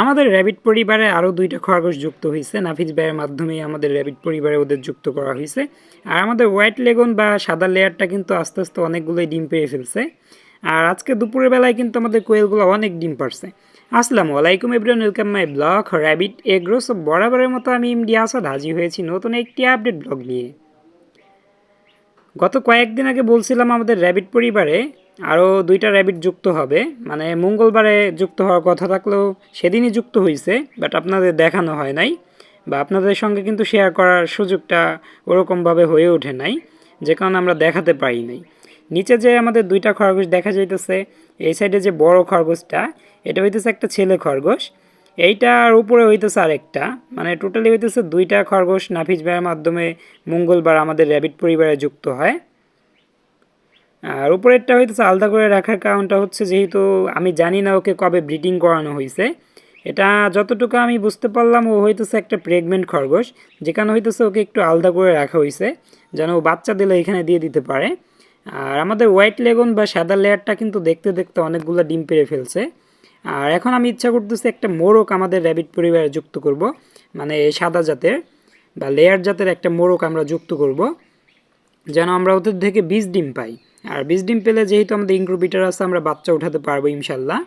আমাদের র্যাবিট পরিবারে আরও দুইটা খরগোশ যুক্ত হয়েছে নাফিজ ভাইয়ের মাধ্যমেই আমাদের র্যাবিট পরিবারে ওদের যুক্ত করা হয়েছে আর আমাদের হোয়াইট লেগন বা সাদা লেয়ারটা কিন্তু আস্তে আস্তে অনেকগুলোই ডিম পেয়ে ফেলছে। আর আজকে দুপুরের বেলায় কিন্তু আমাদের কোয়েলগুলো অনেক ডিম পারছে। আসসালামু আলাইকুম everyone welcome my vlog Rabbit Agro সব বরাবরের মতো আমি ইমডি আসাদ, হাজির হয়েছি নতুন একটি আপডেট ব্লগ নিয়ে। গত কয়েকদিন আগে বলছিলাম আমাদের র্যাবিট পরিবারে আরও দুইটা র্যাবিট যুক্ত হবে। মানে মঙ্গলবারে যুক্ত হওয়ার কথা থাকলেও সেদিনই যুক্ত হয়েছে বাট আপনাদের দেখানো হয় নাই বা আপনাদের সঙ্গে কিন্তু শেয়ার করার সুযোগটা ওরকমভাবে হয়ে ওঠে নাই, যে কারণে আমরা দেখাতে পারি নাই। নিচে যে আমাদের দুইটা খরগোশ দেখা যাইতেছে, এই সাইডে যে বড় খরগোশটা, এটা হইতেছে একটা ছেলে খরগোশ। এইটার উপরে হইতেছে আরেকটা মানে টোটালি হইতেছে দুইটা খরগোশ নাফিজ ভাইয়ের মাধ্যমে মঙ্গলবার আমাদের র্যাবিট পরিবারে যুক্ত হয়। আর উপরেরটা হইতেছে আলাদা করে রাখার কারণটা হচ্ছে যেহেতু আমি জানি না ওকে কবে ব্রিডিং করানো হয়েছে এটা যতটুকু আমি বুঝতে পারলাম, ও হইতেছে একটা প্রেগনেন্ট খরগোশ যেখানে হইতেছে ওকে একটু আলাদা করে রাখা হয়েছে যেন ও বাচ্চা দিলে এখানে দিয়ে দিতে পারে। আর আমাদের হোয়াইট লেগন বা সাদা লেয়ারটা কিন্তু দেখতে দেখতে অনেকগুলো ডিম পেরে ফেলছে। আর এখন আমি ইচ্ছা করতেছি একটা মোরক আমাদের র্যাবিট পরিবারে যুক্ত করব মানে সাদা জাতের বা লেয়ার জাতের একটা মোরক আমরা যুক্ত করব, যেন আমরা ওদের থেকে বীজ ডিম পাই। আর বীজ ডিম পেলে যেহেতু আমাদের ইনক্রুবিটার আছে, আমরা বাচ্চা উঠাতে পারব ইনশাল্লাহ।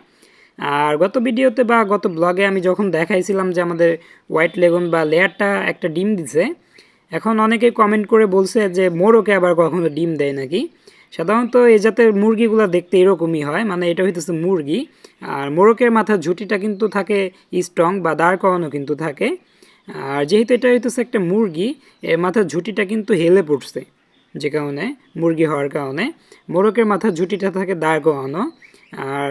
আর গত ভিডিওতে বা গত ব্লগে আমি যখন দেখাইছিলাম যে আমাদের হোয়াইট লেগন বা লেয়ারটা একটা ডিম দিছে, এখন অনেকে কমেন্ট করে বলছে যে মোরকে আবার কখনো ডিম দেয় নাকি? সাধারণত এই জাতের মুরগিগুলো দেখতে এরকমই হয় মানে এটা হইতেছে মুরগি। আর মোরকের মাথার ঝুঁটিটা কিন্তু থাকে স্ট্রং বা দাঁড় করানো কিন্তু থাকে। আর যেহেতু এটা হইতেছে একটা মুরগি, এর মাথার ঝুঁটিটা কিন্তু হেলে পড়ছে। যে কারণে, মুরগি হওয়ার কারণে মোরকের মাথার ঝুঁটিটা থাকে দাঁড় করানো আর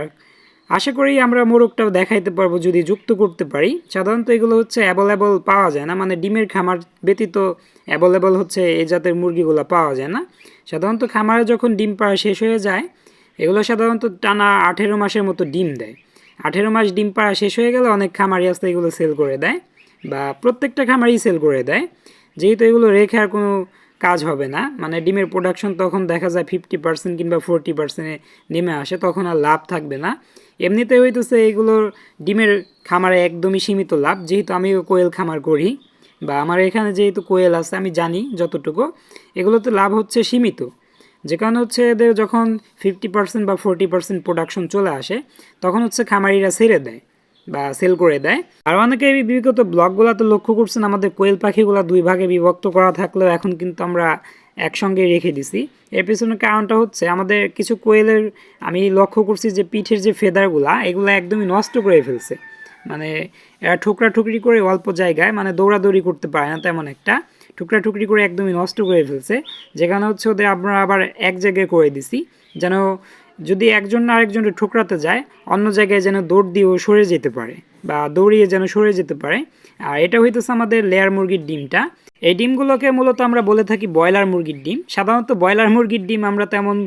আশা করি আমরা মোরগটাও দেখাইতে পারব যদি যুক্ত করতে পারি। সাধারণত এগুলো হচ্ছে অ্যাভেলেবল পাওয়া যায় না মানে ডিমের খামার ব্যতীত অ্যাভেলেবল হচ্ছে এই জাতের মুরগিগুলো পাওয়া যায় না। সাধারণত খামারে যখন ডিম পাড়া শেষ হয়ে যায়, এগুলো সাধারণত টানা আঠেরো মাসের মতো ডিম দেয়। আঠেরো মাস ডিম পাড়া শেষ হয়ে গেলে অনেক খামারি আসতে এগুলো সেল করে দেয়, বা প্রত্যেকটা খামারই সেল করে দেয়। যেহেতু এগুলো রেখে আর কোনো কাজ হবে না। মানে ডিমের প্রোডাকশন তখন দেখা যায় ফিফটি পার্সেন্ট কিংবা ফোরটি পার্সেন্টে নেমে আসে, তখন আর লাভ থাকবে না। এমনিতে হইতেছে এগুলোর ডিমের খামারে একদমই সীমিত লাভ। যেহেতু আমি কোয়েল খামার করি বা আমার এখানে যেহেতু কোয়েল আছে, আমি জানি যতটুকু। এগুলোতে লাভ হচ্ছে সীমিত। যে কারণে হচ্ছে এদের যখন ফিফটি পার্সেন্ট বা ফোরটি পার্সেন্ট প্রোডাকশন চলে আসে, তখন হচ্ছে খামারিরা ছেড়ে দেয়। বা সেল করে দেয়। আর অনেকে এই বিগত ব্লগগুলোতে লক্ষ্য করছেন আমাদের কোয়েল পাখিগুলো দুই ভাগে বিভক্ত করা থাকলেও এখন কিন্তু আমরা একসঙ্গে রেখে দিছি। এর পেছনের কারণটা হচ্ছে আমাদের কিছু কোয়েলের আমি লক্ষ্য করছি যে পিঠের যে ফেদারগুলা, এগুলো একদমই নষ্ট করে ফেলছে। মানে এরা ঠুকরা ঠুকরি করে অল্প জায়গায় মানে দৌড়াদৌড়ি করতে পারে না তেমন একটা। টুকরা টুকরি করে একদমই নষ্ট করে ফেলছে। যেখানে হচ্ছে ওদের আমরা আবার এক জায়গায় করে দিছি। যেন যদি একজন না আরেকজনের ঠোকরাতে যায়, অন্য জায়গায় যেন দৌড় দিয়ে ও সরে যেতে পারে বা দৌড়িয়ে যেন সরে যেতে পারে। আর এটা হইতেছে আমাদের লেয়ার মুরগির ডিমটা। এই ডিমগুলোকে মূলত আমরা বলে থাকি ব্রয়লার মুরগির ডিম। সাধারণত ব্রয়লার মুরগির ডিম আমরা তেমন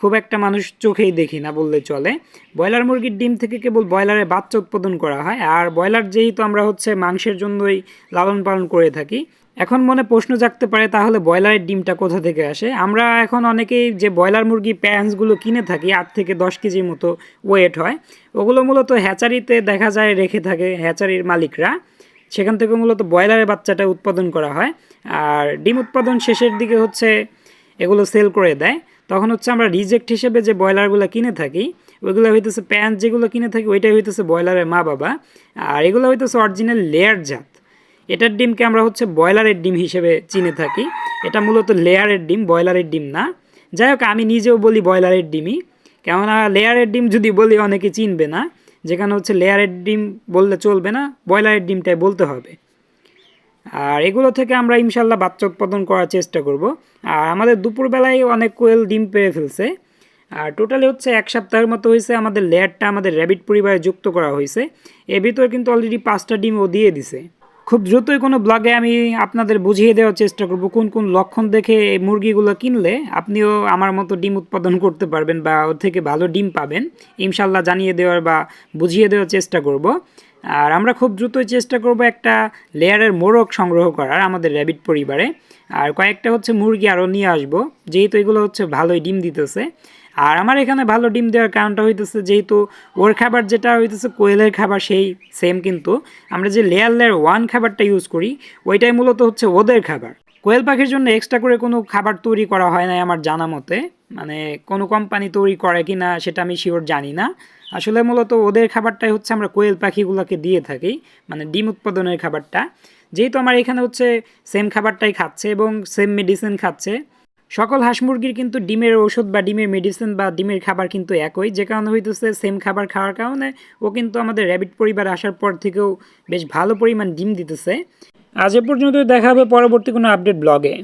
খুব একটা মানুষ চোখেই দেখি না বললে চলে। ব্রয়লার মুরগির ডিম থেকে কেবল ব্রয়লারের বাচ্চা উৎপাদন করা হয়। আর ব্রয়লার যেহেতু আমরা হচ্ছে মাংসের জন্যই লালন পালন করে থাকি এখন মনে প্রশ্ন জাগতে পারে, তাহলে ব্রয়লারের ডিমটা কোথা থেকে আসে? আমরা এখন অনেকেই যে ব্রয়লার মুরগি প্যান্সগুলো কিনে থাকি, আট থেকে দশ কেজির মতো ওয়েট হয়, ওগুলো মূলত হ্যাচারিতে দেখা যায় রেখে থাকে হ্যাচারির মালিকরা। সেখান থেকে মূলত ব্রয়লারের বাচ্চাটা উৎপাদন করা হয়, আর ডিম উৎপাদন শেষের দিকে হচ্ছে এগুলো সেল করে দেয়। তখন হচ্ছে আমরা রিজেক্ট হিসেবে যে ব্রয়লারগুলো কিনে থাকি, ওইগুলো হইতেছে প্যান্ট যেগুলো কিনে থাকি, ওইটাই হইতেছে ব্রয়লারের মা বাবা আর এগুলো হইতেছে অরিজিনাল লেয়ার জাত। এটার ডিমকে আমরা হচ্ছে ব্রয়লারের ডিম হিসেবে চিনে থাকি। এটা মূলত লেয়ারের ডিম, ব্রয়লারের ডিম না। যাই হোক, আমি নিজেও বলি ব্রয়লারের ডিমই। কেননা লেয়ারের ডিম যদি বলি, অনেকে চিনবে না। যেখানে হচ্ছে লেয়ারের ডিম বললে চলবে না, ব্রয়লারের ডিমটাই বলতে হবে। আর এগুলো থেকে আমরা ইনশাল্লাহ বাচ্চা উৎপাদন করার চেষ্টা করব। আর আমাদের দুপুরবেলায় অনেক কোয়েল ডিম পেয়ে ফেলছে। আর টোটালি হচ্ছে এক সপ্তাহের মতো হয়েছে, আমাদের লেয়ারটা আমাদের র্যাবিট পরিবারে যুক্ত করা হয়েছে। এর ভিতরে কিন্তু অলরেডি পাঁচটা ডিম ও দিয়ে দিছে। খুব দ্রুতই কোনো ব্লগে আমি আপনাদের বুঝিয়ে দেওয়ার চেষ্টা করব, কোন কোন লক্ষণ দেখে এই মুরগিগুলো কিনলে আপনিও আমার মতো ডিম উৎপাদন করতে পারবেন বা ওর থেকে ভালো ডিম পাবেন। ইনশাল্লাহ জানিয়ে দেওয়ার বা বুঝিয়ে দেওয়ার চেষ্টা করব। আর আমরা খুব দ্রুতই চেষ্টা করব একটা লেয়ারের মোরগ সংগ্রহ করার আমাদের র্যাবিট পরিবারে। আর কয়েকটা হচ্ছে মুরগি আরও নিয়ে আসব, যেহেতু এগুলো হচ্ছে ভালোই ডিম দিতেছে। আর আমার এখানে ভালো ডিম দেওয়ার কারণটা হইতেছে যেহেতু ওর খাবার যেটা হইতেছে কোয়েলের খাবার সেই সেম কিন্তু। আমরা যে লেয়ার লেয়ার ওয়ান খাবারটা ইউজ করি, ওইটাই মূলত হচ্ছে ওদের খাবার। কোয়েল পাখির জন্য এক্সট্রা করে কোনো খাবার তৈরি করা হয় না আমার জানা মতে। মানে কোনো কোম্পানি তৈরি করে কি না সেটা আমি শিওর জানি না। আসলে মূলত ওদের খাবারটাই হচ্ছে আমরা কোয়েল পাখিগুলোকে দিয়ে থাকি মানে ডিম উৎপাদনের খাবারটা। যেহেতু আমার এখানে হচ্ছে সেম খাবারটাই খাচ্ছে এবং সেম মেডিসিন খাচ্ছে সকল হাঁস মুরগির কিন্তু ডিমের ওষুধ বা ডিমের মেডিসিন বা ডিমের খাবার কিন্তু একই। যে কারণে হইতেছে সেম খাবার খাওয়ার কারণে ও কিন্তু আমাদের র্যাবিট পরিবার আসার পর থেকেও বেশ ভালো পরিমাণ ডিম দিতেছে। আজ এ পর্যন্ত দেখা হবে পরবর্তী কোনো আপডেট ব্লগে